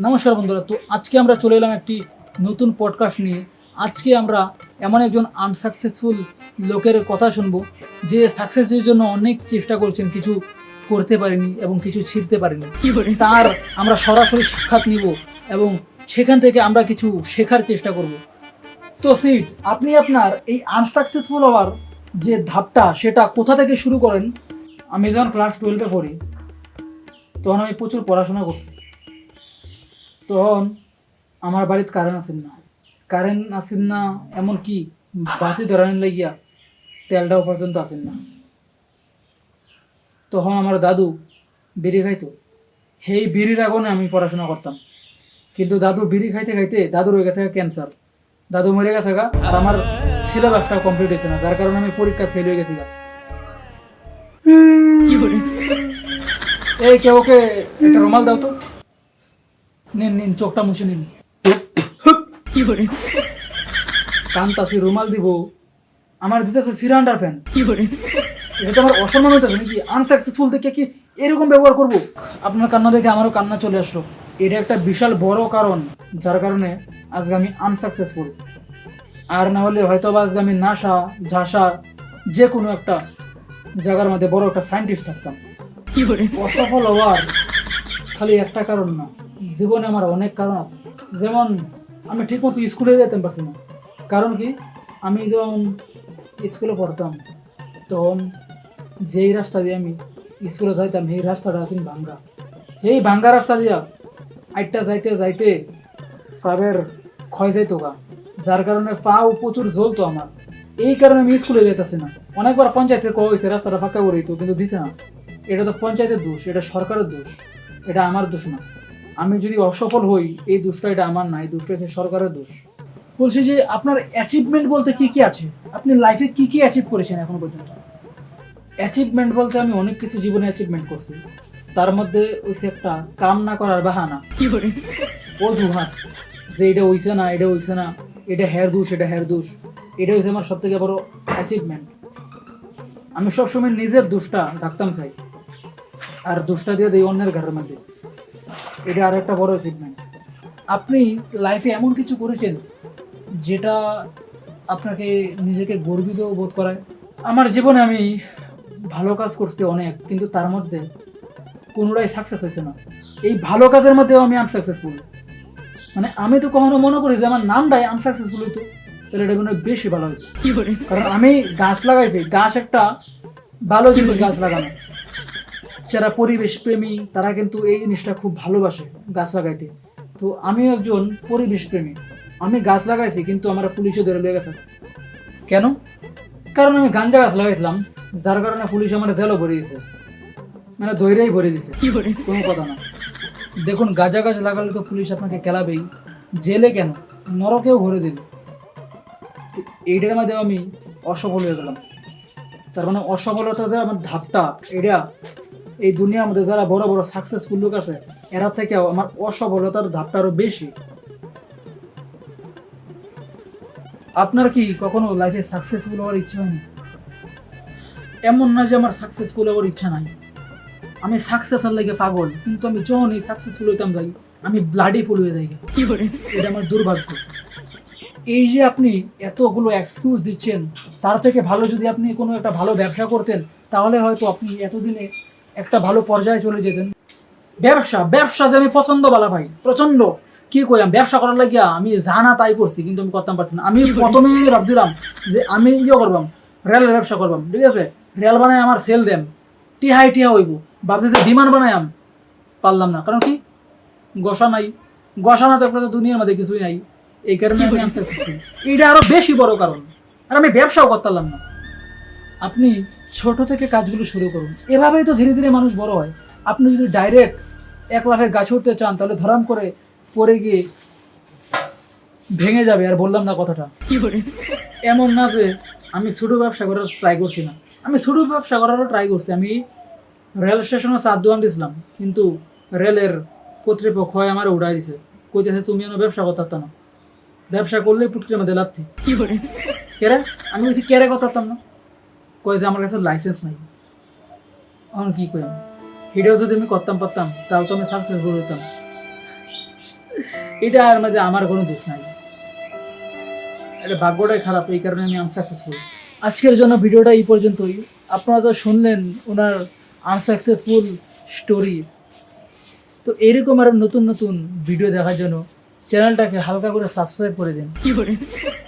নমস্কার বন্ধুরা তো আজকে আমরা চলে এলাম একটি নতুন পডকাস্ট নিয়ে। আজকে আমরা এমন একজন আনসাকসেসফুল লোকের কথা শুনব যে সাকসেসের জন্য অনেক চেষ্টা করছেন কিছু করতে পারেনি এবং কিছু ছিঁড়তে পারেনি। তার আমরা সরাসরি সাক্ষাৎ নিব এবং সেখান থেকে আমরা কিছু শেখার চেষ্টা করব। তো সিট আপনি আপনার এই আনসাকসেসফুল হওয়ার যে ধাপটা সেটা কোথা থেকে শুরু করেন? আমি যখন ক্লাস টুয়েলভে পড়ি তখন আমি প্রচুর পড়াশোনা করছি। তখন আমার বাড়িতে কারেন্ট আসেন না। কারেন্ট আসেন না এমন কি বাতি ধরানোর লাগিয়া তেলটাও পর্যন্ত আসেন না। তখন আমার দাদু বিড়ি খাইতো। সেই বিড়ির আগুনে আমি পড়াশোনা করতাম। কিন্তু দাদু বিড়ি খাইতে খাইতে দাদুর হয়ে গেছে ক্যান্সার দাদু মরে গেছে গা আর আমার সিলেবাসটা কমপ্লিট হয়েছে না যার কারণে আমি পরীক্ষা ফেল হয়ে গেছি গা। এই কেউ ওকে একটা রুমাল দাও তো। নিন নিন চোখটা মুছে নিন। কান্তাসি রুমাল দিব। আমার দিতে দিতেছে সিরান্ডার ফ্যান এটা তো আমার অসম্মান হইতেছে নাকি? আনসাকসেসফুল দেখে কি এরকম ব্যবহার করব? আপনার কান্না দেখে আমারও কান্না চলে আসলো। এটা একটা বিশাল বড় কারণ যার কারণে আজকে আমি আনসাকসেসফুল আর না হলে হয়তো বা আজকে আমি নাসা ঝাসা যে কোনো একটা জায়গার মধ্যে বড় একটা সায়েন্টিস্ট থাকতাম। অসফল হওয়ার খালি একটা কারণ না। জীবনে আমার অনেক কারণ আছে। যেমন, আমি ঠিকমতো স্কুলে যেতে পারছি না। কারণ কি? আমি যখন স্কুলে পড়তাম, তখন যেই রাস্তা দিয়ে আমি স্কুলে যাইতাম, সেই রাস্তাটা আছে ভাঙ্গা এই ভাঙ্গা রাস্তা দিয়া আইটটা যাইতে যাইতে পাবের ক্ষয় যাইতো গা। যার কারণে পাও প্রচুর জ্বলতো আমার। এই কারণে আমি স্কুলে যেতেছি না। অনেকবার পঞ্চায়েতের কওয়া হয়েছে রাস্তাটা ফাঁকা করে দিত কিন্তু দিছে না। এটা তো পঞ্চায়েতের দোষ, এটা সরকারের দোষ, এটা আমার দোষ না। আমি যদি অসফল হই এই দোষটা এটা আমার না এই দোষটা হচ্ছে সরকারের দোষ। বলছি যে আপনার অ্যাচিভমেন্ট বলতে কি কি আছে? আপনি লাইফে কি কি অ্যাচিভ করেছেন এখন পর্যন্ত? অ্যাচিভমেন্ট বলতে আমি অনেক কিছু জীবনে অ্যাচিভমেন্ট করছি। তার মধ্যে হইছে একটা কাম না করার বাহানা। অজুহাত। যে এটা হইছে না এটা হইছে না এটা হ্যার দোষ এটা হ্যার দোষ এটা হইছে আমার সব থেকে বড় অ্যাচিভমেন্ট আমি সবসময় নিজের দোষটা ডাকতাম চাই। আর দোষটা দিয়ে দিই অন্যের ঘরের মধ্যে। এটা আর একটা বড় অ্যাচিভমেন্ট আপনি লাইফে এমন কিছু করেছেন যেটা আপনাকে নিজেকে গর্বিত বোধ করায়? আমার জীবনে আমি ভালো কাজ করছি অনেক কিন্তু তার মধ্যে কোনোটাই সাকসেস হয়েছে না। এই ভালো কাজের মধ্যেও আমি আনসাকসেসফুল মানে আমি তো কখনো মনে করি যে আমার নামটাই আনসাকসেসফুল হইতো তাহলে এটা মনে হয় বেশি ভালো হইতো। কারণ আমি গাছ লাগাইছি গাছ একটা ভালো জিনিস গাছ লাগানো। যারা পরিবেশ প্রেমী তারা কিন্তু এই জিনিসটা খুব ভালোবাসে গাছ লাগাইতে। তো আমিও একজন পরিবেশ প্রেমী আমি গাছ লাগাইছি কিন্তু আমার পুলিশে ধরে লেগে গেছে। কেন? কারণ আমি গাঞ্জা গাছ লাগাইছিলাম যার কারণে পুলিশ আমার জেলও ভরে দিয়েছে মানে দৈরাই ভরে দিয়েছে কোনো কথা না। দেখুন গাঁজা গাছ লাগালে তো পুলিশ আপনাকে কেলাবেই জেলে কেন? নরকেও ভরে দেবে। এইটার মধ্যে আমি অসফল হয়ে গেলাম। তার মানে অসফলতাতে আমার ধাপটা এটা এই দুনিয়ার মধ্যে যারা বড় বড় সাকসেসফুল লোক আছে এরা থেকে আমার অসফলতার ধাপটা আরও বেশি। আপনার কি কখনো লাইফে সাকসেসফুল হওয়ার ইচ্ছা হয়নি? এমন না যে আমার সাকসেসফুল হওয়ার ইচ্ছা নাই। আমি সাকসেসের লাগে পাগল কিন্তু আমি যখনই সাকসেসফুল হইতাম যাই আমি ব্লাডি ফুল হয়ে যাই। এটা আমার দুর্ভাগ্য। এই যে আপনি এতগুলো এক্সকিউজ দিচ্ছেন তার থেকে ভালো যদি আপনি কোনো একটা ভালো ব্যবসা করতেন তাহলে হয়তো আপনি এতদিনে একটা ভালো পর্যায়ে চলে যেতেন। ব্যবসা ব্যবসা যে আমি পছন্দ বালা ভাই প্রচণ্ড কি কইলাম ব্যবসা করার লাগিয়া আমি জানা তাই করছি, কিন্তু আমি করতাম পারছি না। আমি প্রথমে ভাবছিলাম যে আমি ইয়ে করবাম, রেলের ব্যবসা করবাম, ঠিক আছে? রেল বানায় আমার সেল দেম টিহাই টিহা হইব। ভাবছি যে বিমান বানায়াম পারলাম না। কারণ কি? গসা নাই। গসা না থাকলে তো দুনিয়ার মধ্যে কিছুই নাই। এই কারণে আমি। এইটা আরও বেশি বড় কারণ। আর আমি ব্যবসাও করতে পারলাম না। আপনি ছোট থেকে কাজগুলো শুরু করুন। এভাবেই তো ধীরে ধীরে মানুষ বড় হয়। আপনি যদি ডাইরেক্ট এক লাখের গাছ উঠতে চান তাহলে ধরাম করে পড়ে গিয়ে ভেঙে যাবে আর বললাম না কথাটা। এমন না যে আমি ছোট ব্যবসা করার ট্রাই করছি না। আমি ছোট ব্যবসা করারও ট্রাই করছি। আমি রেল স্টেশনে চার দোকান দিয়েছিলাম কিন্তু রেলের কর্তৃপক্ষ হয় আমার উড়াই দিছে। কইতেছে তুমি যেন ব্যবসা করতে পারতাম না। ব্যবসা করলে পুটকির মধ্যে লাথি। কেরে? আমি বলছি কেরে করতে পারতাম না? কই যে আমার কাছে লাইসেন্স নাই। এখন কি কই এটাও যদি আমি করতাম, পারতাম, তাও তো আমি সাকসেসফুল হইতাম। এটা আর মাঝে আমার কোনো দোষ নাই। এটা ভাগ্যটাই খারাপ, এই কারণে আমি আনসাকসেসফুল আজকের জন্য ভিডিওটা এই পর্যন্তই। আপনারা তো শুনলেন ওনার আনসাকসেসফুল স্টোরি তো এরকম আরও নতুন নতুন ভিডিও দেখার জন্য চ্যানেলটাকে হালকা করে সাবস্ক্রাইব করে দিন।